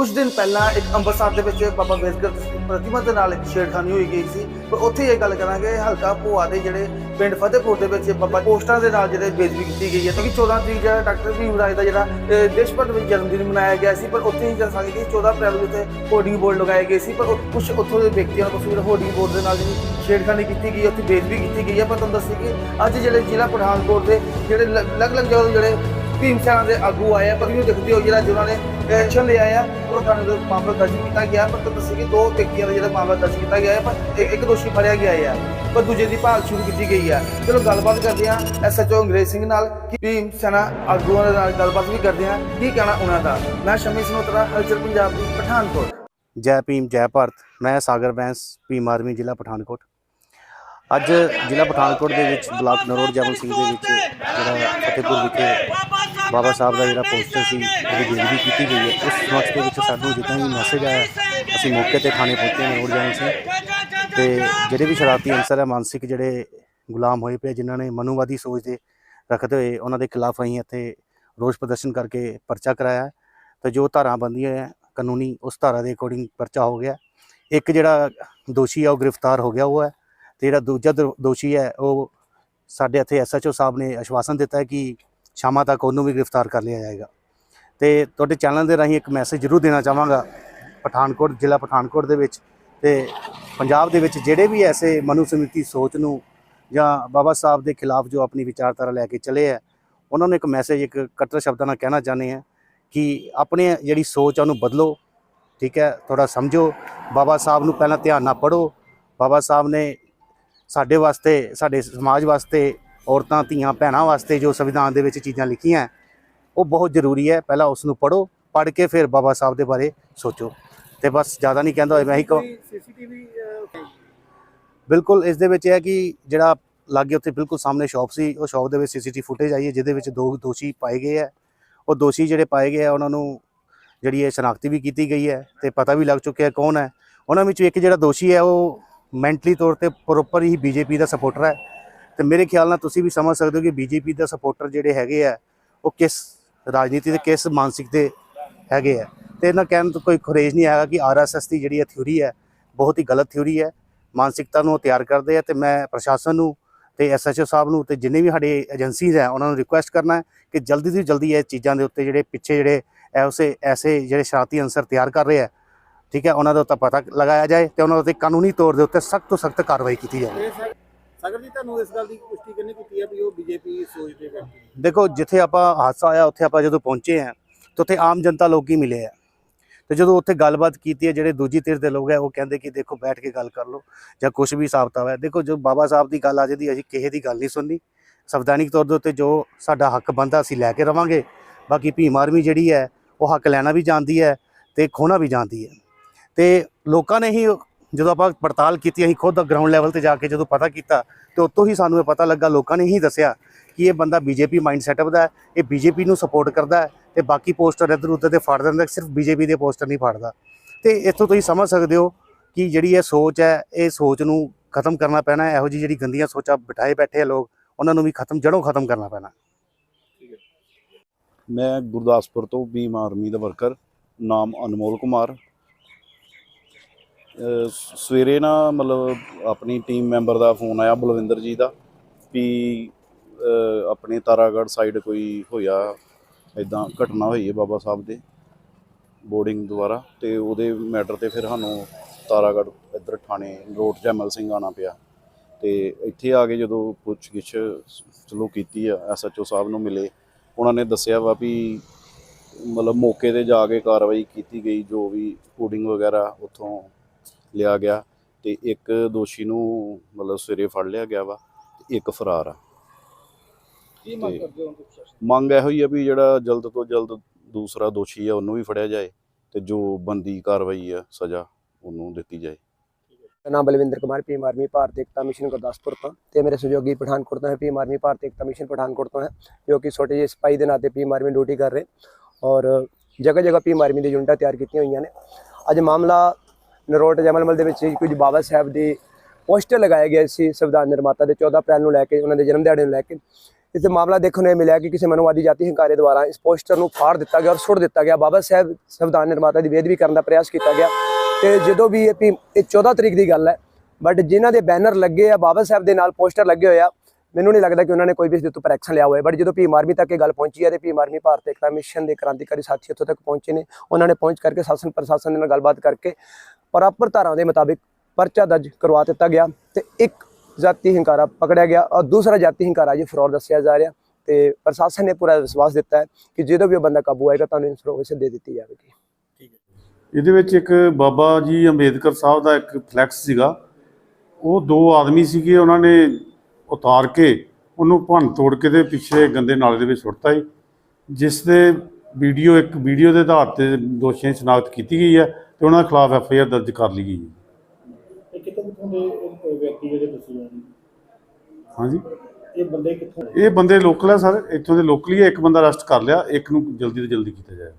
ਕੁਝ ਦਿਨ ਪਹਿਲਾਂ ਇੱਕ ਅੰਮ੍ਰਿਤਸਰ ਦੇ ਵਿੱਚ ਬਾਬਾ ਅੰਬੇਦਕਰ ਦੀ ਪ੍ਰਤਿਮਾ ਦੇ ਨਾਲ ਇੱਕ ਛੇੜਖਾਨੀ ਹੋਈ ਗਈ ਸੀ। ਪਰ ਉੱਥੇ ਇਹ ਗੱਲ ਕਰਾਂਗੇ, ਹਲਕਾ ਭੋਆ ਦੇ ਜਿਹੜੇ ਪਿੰਡ ਫਤਿਹਪੁਰ ਦੇ ਵਿੱਚ ਬਾਬਾ ਪੋਸਟਾਂ ਦੇ ਨਾਲ ਜਿਹੜੇ ਬੇਇੱਜ਼ਤੀ ਕੀਤੀ ਗਈ ਹੈ। ਕਿਉਂਕਿ 14 ਤਰੀਕ ਜਿਹੜਾ ਡਾਕਟਰ ਭੀਮ ਰਾਏ ਦਾ ਜਿਹੜਾ ਦੇਸ਼ ਭਰ ਵਿੱਚ ਜਨਮ ਦਿਨ ਮਨਾਇਆ ਗਿਆ ਸੀ, ਪਰ ਉੱਥੇ ਹੀ ਜਨਸਾਂਗੇ ਕਿ 14 ਅਪ੍ਰੈਲ ਨੂੰ ਉੱਥੇ ਹੋਰਡਿੰਗ ਬੋਰਡ ਲਗਾਏ ਗਏ ਸੀ। ਪਰ ਕੁਝ ਉੱਥੋਂ ਦੇ ਵਿਅਕਤੀਆਂ ਨੂੰ ਫਿਰ ਹੋਰਡਿੰਗ ਬੋਰਡ ਦੇ ਨਾਲ ਜਿਹੜੀ ਛੇੜਖਾਨੀ ਕੀਤੀ ਗਈ, ਉੱਥੇ ਬੇਇੱਜ਼ਤੀ ਕੀਤੀ ਗਈ ਹੈ। ਪਰ ਤੁਹਾਨੂੰ ਦੱਸੀ ਕਿ ਅੱਜ ਜਿਹੜੇ ਜ਼ਿਲ੍ਹਾ ਪਠਾਨਕੋਟ ਦੇ ਜਿਹੜੇ ਲ- ਅਲੱਗ-ਅਲੱਗ ਜਗ੍ਹਾ ਤੋਂ ਜਿਹੜੇ ਭੀਮ ਸੈਨਾ ਦੇ ਆਗੂ ਆਏ ਆ, ਪਰ ਇਹਨੂੰ ਦੇਖਦੇ ਹੋ ਜਿਹੜਾ ਜਿਨ੍ਹਾਂ ਨੇ ਐਕਸ਼ਨ ਲਿਆ ਆ ਉਹ ਥਾਣੇ ਦੇ ਮਾਮਲਾ ਦਰਜ ਕੀਤਾ ਗਿਆ, ਪਰ ਤੁਹਾਨੂੰ ਕਿ ਦੋ ਵਿਅਕਤੀਆਂ ਦਾ ਜਿਹੜਾ ਮਾਮਲਾ ਦਰਜ ਕੀਤਾ ਗਿਆ ਹੈ, ਪਰ ਇੱਕ ਦੋਸ਼ੀ ਫੜਿਆ ਗਿਆ ਹੈ, ਪਰ ਦੂਜੇ ਦੀ ਭਾਲ ਸ਼ੁਰੂ ਕੀਤੀ ਗਈ ਹੈ। ਚਲੋ ਗੱਲਬਾਤ ਕਰਦੇ ਹਾਂ ਐਸਐਚਓ ਅੰਗਰੇਜ਼ ਸਿੰਘ ਨਾਲ, ਕਿ ਸੈਨਾ ਆਗੂਆਂ ਦੇ ਨਾਲ ਗੱਲਬਾਤ ਵੀ ਕਰਦੇ ਹਾਂ, ਕੀ ਕਹਿਣਾ ਉਹਨਾਂ ਦਾ? ਮੈਂ ਸ਼ਮੀ ਸਨੋਤਰਾ ਹਲਚਲ ਪੰਜਾਬ ਦੀ ਪਠਾਨਕੋਟ। ਜੈ ਭੀਮ, ਜੈ ਭਾਰਤ। ਮੈਂ ਸਾਗਰ ਬੈਂਸ, ਭੀਮ ਆਰਮੀ ਜ਼ਿਲ੍ਹਾ ਪਠਾਨਕੋਟ। ਅੱਜ ਜ਼ਿਲ੍ਹਾ ਪਠਾਨਕੋਟ ਦੇ ਵਿੱਚ ਬਲਾਕ ਨਰੋੜ ਜਮਲ ਸਿੰਘ ਦੇ ਵਿੱਚ ਜਿਹੜਾ ਫਤਿਹਪੁਰ ਵਿਖੇ ਬਾਬਾ ਸਾਹਿਬ ਦਾ ਜਿਹੜਾ ਪੋਸਟਰ ਸੀ ਉਹਦੀ ਬੇਨਤੀ ਕੀਤੀ ਗਈ ਹੈ, ਉਸ ਵਕਤ ਦੇ ਵਿੱਚ ਸਾਨੂੰ ਜਿੱਦਾਂ ਹੀ ਮੈਸੇਜ ਆਇਆ, ਅਸੀਂ ਮੌਕੇ ਤੇ ਥਾਣੇ ਪਹੁੰਚੇ ਨਰੋੜ ਜਮਲ ਸਿੰਘ ਤੇ ਜਿਹੜੇ ਵੀ ਸ਼ਰਾਰਤੀ ਅਨਸਰ ਹੈ, ਮਾਨਸਿਕ ਜਿਹੜੇ ਗੁਲਾਮ ਹੋਏ ਪਏ ਜਿਨ੍ਹਾਂ ਨੇ ਮਨੂਵਾਦੀ ਸੋਚ ਦੇ ਰੱਖਦੇ ਹੋਏ ਉਹਨਾਂ ਦੇ ਖਿਲਾਫ ਅਸੀਂ ਇੱਥੇ ਰੋਸ ਪ੍ਰਦਰਸ਼ਨ ਕਰਕੇ ਪਰਚਾ ਕਰਾਇਆ ਹੈ। ਤੇ ਜੋ ਧਾਰਾ ਬੰਦੀਆਂ ਹੈ, ਕਾਨੂੰਨੀ ਉਸ ਧਾਰਾ ਦੇ ਅਕੋਰਡਿੰਗ ਪਰਚਾ ਹੋ ਗਿਆ। ਇੱਕ ਜਿਹੜਾ ਦੋਸ਼ੀ ਆ, ਉਹ ਗ੍ਰਿਫਤਾਰ ਹੋ ਗਿਆ, ਉਹ ਹੈ। ਤੇ ਜਿਹੜਾ ਦੂਜਾ ਦੋ- ਦੋਸ਼ੀ ਹੈ, ਉਹ ਸਾਡੇ ਇੱਥੇ ਐਸਐਚਓ ਸਾਹਿਬ ਨੇ ਆਸ਼ਵਾਸਨ ਦਿੱਤਾ ਕਿ ਸ਼ਾਮਾਂ ਤੱਕ ਉਹਨੂੰ ਵੀ ਗ੍ਰਿਫਤਾਰ ਕਰ ਲਿਆ ਜਾਏਗਾ। ਤੇ ਤੁਹਾਡੇ ਚੈਨਲ ਦੇ ਰਾਹੀਂ ਇੱਕ ਮੈਸੇਜ ਜ਼ਰੂਰ ਦੇਣਾ ਚਾਹਾਂਗਾ, ਪਠਾਨਕੋਟ, ਜ਼ਿਲ੍ਹਾ ਪਠਾਨਕੋਟ ਦੇ ਵਿੱਚ ਤੇ ਪੰਜਾਬ ਦੇ ਵਿੱਚ ਜਿਹੜੇ ਵੀ ਐਸੇ ਮਨੂ ਸਮਿਤੀ ਸੋਚ ਨੂੰ ਜਾਂ ਬਾਬਾ ਸਾਹਿਬ ਦੇ ਖਿਲਾਫ ਜੋ ਆਪਣੀ ਵਿਚਾਰਧਾਰਾ ਲੈ ਕੇ ਚਲੇ ਹੈ ਉਹਨਾਂ ਨੂੰ ਇੱਕ ਮੈਸੇਜ, ਇੱਕ ਕਟਰ ਸ਼ਬਦਾਂ ਨਾਲ ਕਹਿਣਾ ਚਾਹੁੰਦੇ ਹਾਂ ਕਿ ਆਪਣੇ ਜਿਹੜੀ ਸੋਚ ਆ ਉਹਨੂੰ ਬਦਲੋ, ਠੀਕ ਹੈ ਥੋੜਾ ਸਮਝੋ, ਬਾਬਾ ਸਾਹਿਬ ਨੂੰ ਪਹਿਲਾਂ ਧਿਆਨ ਨਾਲ ਪੜੋ ਬਾਬਾ ਸਾਹਿਬ ਨੇ ਸਾਡੇ ਵਾਸਤੇ, ਸਾਡੇ ਸਮਾਜ ਵਾਸਤੇ ਔਰਤਾਂ ਧੀਆਂ ਭੈਣਾਂ ਵਾਸਤੇ ਜੋ ਸੰਵਿਧਾਨ ਦੇ ਵਿੱਚ ਚੀਜ਼ਾਂ ਲਿਖੀਆਂ ਉਹ ਬਹੁਤ ਜ਼ਰੂਰੀ ਹੈ। ਪਹਿਲਾਂ ਉਸ ਨੂੰ ਪੜੋ ਪੜ੍ਹ ਕੇ ਫਿਰ ਬਾਬਾ ਸਾਹਿਬ ਦੇ ਬਾਰੇ ਸੋਚੋ। ਤੇ ਬਸ ਜ਼ਿਆਦਾ ਨਹੀਂ ਕਹਿੰਦਾ ਹੋਇਆ ਮੈਂ ਹੀ ਕਹਾਂ ਸੀਸੀਟੀਵੀ ਬਿਲਕੁਲ ਇਸ ਦੇ ਵਿੱਚ ਇਹ ਹੈ ਕਿ ਜਿਹੜਾ ਲਾਗੇ ਉੱਥੇ ਬਿਲਕੁਲ ਸਾਹਮਣੇ ਸ਼ਾਪ ਸੀ ਉਹ ਸ਼ਾਪ ਦੇ ਵਿੱਚ ਸੀਸੀਟੀਵੀ ਫੁਟੇਜ ਆਈ ਹੈ ਜਿਹਦੇ ਵਿੱਚ ਦੋ ਦੋਸ਼ੀ ਪਾਏ ਗਏ ਹੈ। ਉਹ ਦੋਸ਼ੀ ਜਿਹੜੇ ਪਾਏ ਗਏ ਆ ਉਹਨਾਂ ਨੂੰ ਜਿਹੜੀ ਇਹ ਸ਼ਨਾਖਤੀ ਵੀ ਕੀਤੀ ਗਈ ਹੈ ਤੇ ਪਤਾ ਵੀ ਲੱਗ ਚੁੱਕਿਆ ਕੌਣ ਹੈ। ਉਹਨਾਂ ਵਿੱਚੋਂ ਇੱਕ ਜਿਹੜਾ ਦੋਸ਼ੀ ਹੈ ਉਹ ਮੈਂਟਲੀ ਤੌਰ ਤੇ ਪ੍ਰੋਪਰ ਹੀ ਬੀਜੇਪੀ ਦਾ ਸਪੋਰਟਰ ਹੈ। ਤੇ ਮੇਰੇ ਖਿਆਲ ਨਾਲ ਤੁਸੀਂ ਵੀ ਸਮਝ ਸਕਦੇ ਹੋ ਕਿ ਬੀਜੇਪੀ ਦਾ ਸਪੋਰਟਰ ਜਿਹੜੇ ਹੈਗੇ ਆ, ਉਹ ਕਿਸ ਰਾਜਨੀਤੀ ਦੇ ਕਿਸ ਮਾਨਸਿਕ ਦੇ ਹੈਗੇ ਆ। ਤੇ ਇਹਨਾਂ ਕਹਿਣ ਤੋਂ ਕੋਈ ਖੁਰੇਜ ਨਹੀਂ ਹੈਗਾ ਕਿ ਆਰਐਸਐਸ ਦੀ ਜਿਹੜੀ ਇਹ ਥਿਊਰੀ ਹੈ, ਬਹੁਤ ਹੀ ਗਲਤ ਥਿਊਰੀ ਹੈ। ਮਾਨਸਿਕਤਾ ਨੂੰ ਉਹ ਤਿਆਰ ਕਰਦੇ ਆ ਤੇ ਮੈਂ ਪ੍ਰਸ਼ਾਸਨ ਨੂੰ ਤੇ ਐਸਐਚਓ ਸਾਹਿਬ ਨੂੰ ਤੇ ਜਿੰਨੇ ਵੀ ਸਾਡੇ ਏਜੰਸੀਜ਼ ਹੈ, ਉਹਨਾਂ ਨੂੰ ਰਿਕੁਐਸਟ ਕਰਨਾ ਹੈ ਕਿ ਜਲਦੀ ਤੋਂ ਜਲਦੀ ਇਹ ਚੀਜ਼ਾਂ ਦੇ ਉੱਤੇ ਜਿਹੜੇ ਪਿੱਛੇ ਜਿਹੜੇ ਐਸੇ ਐਸੇ ਜਿਹੜੇ ਸ਼ਰਾਰਤੀ ਅੰਸਰ ਤਿਆਰ ਕਰ ਰਹੇ ਆ, ਠੀਕ ਹੈ, ਉਹਨਾਂ ਦਾ ਉੱਤੇ ਪਤਾ ਲਗਾਇਆ ਜਾਏ ਤੇ ਉਹਨਾਂ ਉੱਤੇ ਕਾਨੂੰਨੀ ਤੌਰ ਦੇ ਉੱਤੇ ਸਖਤ ਤੋਂ ਸਖਤ ਕਾਰਵਾਈ ਕੀਤੀ ਜਾਵੇ। ਸਾਗਰ ਜੀ, ਤੁਹਾਨੂੰ ਇਸ ਗੱਲ ਦੀ ਪੁਸ਼ਟੀ ਕਰਨੀ ਕੀਤੀ ਹੈ ਵੀ ਉਹ ਬੀਜੇਪੀ ਸੋਚਦੇ ਵਿਅਕਤੀ ਦੇਖੋ, ਜਿੱਥੇ ਆਪਾਂ ਹਾਦਸਾ ਆਇਆ, ਉੱਥੇ ਆਪਾਂ ਜਦੋਂ ਪਹੁੰਚੇ ਹਾਂ, ਤਾਂ ਉੱਥੇ ਆਮ ਜਨਤਾ ਲੋਕ ਹੀ ਮਿਲੇ ਆ। ਤੇ ਜਦੋਂ ਉੱਥੇ ਗੱਲਬਾਤ ਕੀਤੀ ਹੈ, ਜਿਹੜੇ ਦੂਜੀ ਧਿਰ ਦੇ ਲੋਕ ਹੈ, ਉਹ ਕਹਿੰਦੇ ਕਿ ਦੇਖੋ, ਬੈਠ ਕੇ ਗੱਲ ਕਰ ਲਓ, ਜਾਂ ਕੁਝ ਵੀ ਸਾਬਤਾ ਹੋਇਆ। ਦੇਖੋ, ਜੋ ਬਾਬਾ ਸਾਹਿਬ ਦੀ ਗੱਲ ਆ ਜਾਂਦੀ ਅਸੀਂ ਕਿਸੇ ਦੀ ਗੱਲ ਨਹੀਂ ਸੁਣਨੀ। ਸੰਵਿਧਾਨਿਕ ਤੌਰ ਦੇ ਉੱਤੇ ਜੋ ਸਾਡਾ ਹੱਕ ਬੰਦਾ ਅਸੀਂ ਲੈ ਕੇ ਰਵਾਂਗੇ। ਬਾਕੀ ਭੀਮ ਆਰਮੀ ਜਿਹੜੀ ਹੈ, ਉਹ ਹੱਕ ਲੈਣਾ ਵੀ ਜਾਣਦੀ ਹੈ ਤੇ ਖੋਣਾ ਵੀ ਜਾਣਦੀ ਹੈ। ਤੇ ਲੋਕਾਂ ਨੇ ਹੀ ਜਦੋਂ ਆਪਾਂ ਪੜਤਾਲ ਕੀਤੀ, ਅਸੀਂ ਖੁਦ ਗਰਾਊਂਡ ਲੈਵਲ ਤੇ ਜਾ ਕੇ ਜਦੋਂ ਪਤਾ ਕੀਤਾ, ਤੇ ਉਤੋਂ ਹੀ ਸਾਨੂੰ ਇਹ ਪਤਾ ਲੱਗਾ, ਲੋਕਾਂ ਨੇ ਹੀ ਦੱਸਿਆ ਕਿ ਇਹ ਬੰਦਾ ਬੀਜੇਪੀ ਮਾਈਂਡ ਸੈਟਅਪ ਦਾ ਹੈ, ਇਹ ਬੀਜੇਪੀ ਨੂੰ ਸਪੋਰਟ ਕਰਦਾ ਹੈ, ਤੇ ਬਾਕੀ ਪੋਸਟਰ ਇੱਧਰ ਉੱਧਰ ਤੇ ਫਾੜ ਦਿੰਦਾ, ਸਿਰਫ ਬੀਜੇਪੀ ਦੇ ਪੋਸਟਰ ਨਹੀਂ ਫਾੜਦਾ। ਤੇ ਇੱਥੋਂ ਤੁਸੀਂ ਸਮਝ ਸਕਦੇ ਹੋ ਕਿ ਜਿਹੜੀ ਇਹ ਸੋਚ ਹੈ, ਇਹ ਸੋਚ ਨੂੰ ਖਤਮ ਕਰਨਾ ਪੈਣਾ ਹੈ, ਇਹੋ ਜਿਹੀ ਜਿਹੜੀ ਗੰਦੀਆਂ ਸੋਚਾਂ ਬਿਠਾਏ ਬੈਠੇ ਆ ਲੋਕ, ਉਹਨਾਂ ਨੂੰ ਵੀ ਖਤਮ, ਜੜੋਂ ਖਤਮ ਕਰਨਾ ਪੈਣਾ। ਮੈਂ ਗੁਰਦਾਸਪੁਰ ਤੋਂ ਭੀਮ ਆਰਮੀ ਦਾ ਵਰਕਰ ਨਾਮ ਅਨਮੋਲ ਕੁਮਾਰ। ਸਵੇਰੇ ਨਾ ਮਤਲਬ ਆਪਣੀ ਟੀਮ ਮੈਂਬਰ ਦਾ ਫੋਨ ਆਇਆ ਬਲਵਿੰਦਰ ਜੀ ਦਾ ਵੀ ਆਪਣੇ ਤਾਰਾਗੜ੍ਹ ਸਾਈਡ ਕੋਈ ਹੋਇਆ ਇਦਾਂ ਘਟਨਾ ਹੋਈ ਹੈ ਬਾਬਾ ਸਾਹਿਬ ਦੇ ਬੋਰਡਿੰਗ ਦੁਆਰਾ ਤੇ ਉਹਦੇ ਮੈਟਰ ਤੇ ਫਿਰ ਸਾਨੂੰ ਤਾਰਾਗੜ੍ਹ ਇੱਧਰ ਥਾਣੇ ਰੋਡ ਜੈਮਲ ਸਿੰਘ ਆਣਾ ਪਿਆ ਤੇ ਇੱਥੇ ਆ ਕੇ ਜਦੋਂ ਪੁੱਛਗਿੱਛ ਚਲੋ ਕੀਤੀ ਆ ਐਸਐਚਓ ਸਾਹਿਬ ਨੂੰ ਮਿਲੇ, ਉਹਨਾਂ ਨੇ ਦੱਸਿਆ ਵਾ ਵੀ ਮਤਲਬ ਮੌਕੇ ਤੇ ਜਾ ਕੇ ਕਾਰਵਾਈ ਕੀਤੀ ਗਈ, ਜੋ ਵੀ ਕੋਡਿੰਗ ਵਗੈਰਾ ਉੱਥੋਂ ਲਿਆ ਗਿਆ ਤੇ ਇੱਕ ਦੋਸ਼ੀ ਨੂੰ ਮਤਲਬ ਸਵੇਰੇ ਫੜ ਲਿਆ ਗਿਆ ਵਾ ਤੇ ਇੱਕ ਫਰਾਰ ਆ। ਕੀ ਮੰਗ ਕਰਦੇ ਹੋ ਮੰਗ ਇਹੋ ਹੀ ਆ ਵੀ ਜਿਹੜਾ ਜਲਦ ਤੋਂ ਜਲਦ ਦੂਸਰਾ ਦੋਸ਼ੀ ਆ ਉਹਨੂੰ ਵੀ ਫੜਿਆ ਜਾਏ ਤੇ ਜੋ ਬੰਦੀ ਕਾਰਵਾਈ ਆ ਸਜ਼ਾ ਉਹਨੂੰ ਦਿੱਤੀ ਜਾਏ। ਨਾਮ Balwinder Kumar PM army Bharat Ekta mission Gurdaspur ਤੋਂ ਤੇ ਮੇਰੇ ਸਹਿਯੋਗੀ ਪਠਾਨਕੋਟ ਤੋਂ ਹੈ PM army Bharat Ekta mission Pathankot ਤੋਂ ਹੈ ਜੋ ਕਿ ਛੋਟੇ ਜਿਹੇ ਸਿਪਾਹੀ ਦੇ ਨਾਤੇ ਪੀਐਮ ਆਰਮੀ ਡਿਊਟੀ ਕਰ ਰਹੇ ਔਰ ਜਗ੍ਹਾ ਜਗ੍ਹਾ ਪੀਐਮ ਆਰਮੀ ਦੀ ਯੂਨਿਟਾਂ ਤਿਆਰ ਕੀਤੀਆਂ ਹੋਈਆਂ ਨੇ। ਅੱਜ ਮਾਮਲਾ ਨਰੋਟ ਜਮਲਮਲ ਦੇ ਵਿੱਚ ਕੁਝ ਬਾਬਾ ਸਾਹਿਬ ਦੇ ਪੋਸਟਰ ਲਗਾਏ ਗਏ ਸੀ ਸੰਵਿਧਾਨ ਨਿਰਮਾਤਾ ਦੇ 14 ਅਪ੍ਰੈਲ ਨੂੰ ਲੈ ਕੇ, ਉਹਨਾਂ ਦੇ ਜਨਮ ਦਿਹਾੜੇ ਨੂੰ ਲੈ ਕੇ। ਇਸ ਮਾਮਲਾ ਦੇਖਣ ਨੂੰ ਇਹ ਮਿਲਿਆ ਕਿ ਕਿਸੇ ਮਨੋਵਾਦੀ ਜਾਤੀ ਹੰਕਾਰੇ ਦੁਆਰਾ ਇਸ ਪੋਸਟਰ ਨੂੰ ਫਾੜ ਦਿੱਤਾ ਗਿਆ ਔਰ ਸੁੱਟ ਦਿੱਤਾ ਗਿਆ। ਬਾਬਾ ਸਾਹਿਬ ਸੰਵਿਧਾਨ ਨਿਰਮਾਤਾ ਦੀ ਬੇਅਦਬੀ ਕਰਨ ਦਾ ਪ੍ਰਯਾਸ ਕੀਤਾ ਗਿਆ। ਤੇ ਜਦੋਂ ਵੀ ਇਹ ਵੀ ਇਹ 14 ਤਰੀਕ ਦੀ ਗੱਲ ਹੈ ਬਟ ਜਿਨ੍ਹਾਂ ਦੇ ਬੈਨਰ ਲੱਗੇ ਆ, ਬਾਬਾ ਸਾਹਿਬ ਦੇ ਨਾਲ ਪੋਸਟਰ ਲੱਗੇ ਹੋਇਆ ਮੈਨੂੰ ਨਹੀਂ ਲੱਗਦਾ ਕਿ ਉਹਨਾਂ ਨੇ ਕੋਈ ਵੀ ਇਸ ਦੇ ਉੱਪਰ ਐਕਸ਼ਨ ਲਿਆ ਹੋਇਆ ਬਟ ਜਦੋਂ ਭੀਮ ਆਰਮੀ ਤੱਕ ਇਹ ਗੱਲ ਪਹੁੰਚੀ ਹੈ ਤੇ ਭੀਮ ਆਰਮੀ ਭਾਰਤ ਏਕਤਾ ਮਿਸ਼ਨ ਦੇ ਕ੍ਰਾਂਤੀਕਾਰੀ ਸਾਥੀ ਉੱਥੋਂ ਤੱਕ ਪਹੁੰਚੇ ਨੇ। ਉਹਨਾਂ ਨੇ ਪਹੁੰਚ ਕਰਕੇ ਸ਼ਾਸਨ ਪ੍ਰਸ਼ਾਸਨ ਦੇ ਨਾਲ ਗੱਲਬਾਤ ਕਰਕੇ ਪ੍ਰਾਪਰ ਧਾਰਾ ਦੇ ਮੁਤਾਬਿਕ ਪਰਚਾ ਦਰਜ ਕਰਵਾ ਦਿੱਤਾ ਗਿਆ ਤੇ ਇੱਕ ਜਾਤੀ ਹੰਕਾਰਾ ਪਕੜਿਆ ਗਿਆ ਔਰ ਦੂਸਰਾ ਜਾਤੀ ਹੰਕਾਰਾ ਜੀ ਫਰੋਡ ਦੱਸਿਆ ਜਾ ਰਿਹਾ ਤੇ ਪ੍ਰਸ਼ਾਸਨ ਨੇ ਪੂਰਾ ਵਿਸ਼ਵਾਸ ਦਿੱਤਾ ਹੈ ਕਿ ਜਦੋਂ ਵੀ ਉਹ ਬੰਦਾ ਕਾਬੂ ਆਏਗਾ ਤੁਹਾਨੂੰ ਇਨਫੋਰਮੇਸ਼ਨ ਦੇ ਦਿੱਤੀ ਜਾਵੇਗੀ। ਇਹਦੇ ਵਿੱਚ ਇੱਕ ਬਾਬਾ ਜੀ ਅੰਬੇਦਕਰ ਸਾਹਿਬ ਦਾ ਇੱਕ ਫਲੈਕਸ ਸੀਗਾ। ਉਹ ਦੋ ਆਦਮੀ ਸੀਗੇ, ਉਹਨਾਂ ਨੇ ਉਤਾਰ ਕੇ ਉਹਨੂੰ ਭੰਨ ਤੋੜ ਕੇ ਦੇ ਪਿੱਛੇ ਗੰਦੇ ਨਾਲੇ ਦੇ ਵਿੱਚ ਸੁੱਟਤਾ ਜੀ। ਜਿਸ ਦੇ ਵੀਡੀਓ ਇੱਕ ਵੀਡੀਓ ਦੇ ਆਧਾਰ ਤੇ ਦੋਸ਼ੀਆਂ ਦੀ ਸ਼ਨਾਖਤ ਕੀਤੀ ਗਈ ਹੈ। ਤੇ ਉਹਨਾਂ ਖਿਲਾਫ ਐਫ ਆਈ ਆਰ ਦਰਜ ਕਰ ਲਈ ਗਈ ਹੈ ਇਹ ਦੇ ਵਿਅਕਤੀ ਜਿਹੜੇ ਹਾਂਜੀ। ਇਹ ਬੰਦੇ ਕਿੱਥੋਂ? ਇਹ ਬੰਦੇ ਲੋਕਲ ਹੈ ਸਰ ਇੱਥੋਂ ਦੇ ਲੋਕਲੀ ਹੈ ਇੱਕ ਬੰਦਾ ਅਰੈਸਟ ਕਰ ਲਿਆ ਇੱਕ ਨੂੰ ਜਲਦੀ ਤੋਂ ਜਲਦੀ ਕੀਤਾ ਜਾਏਗਾ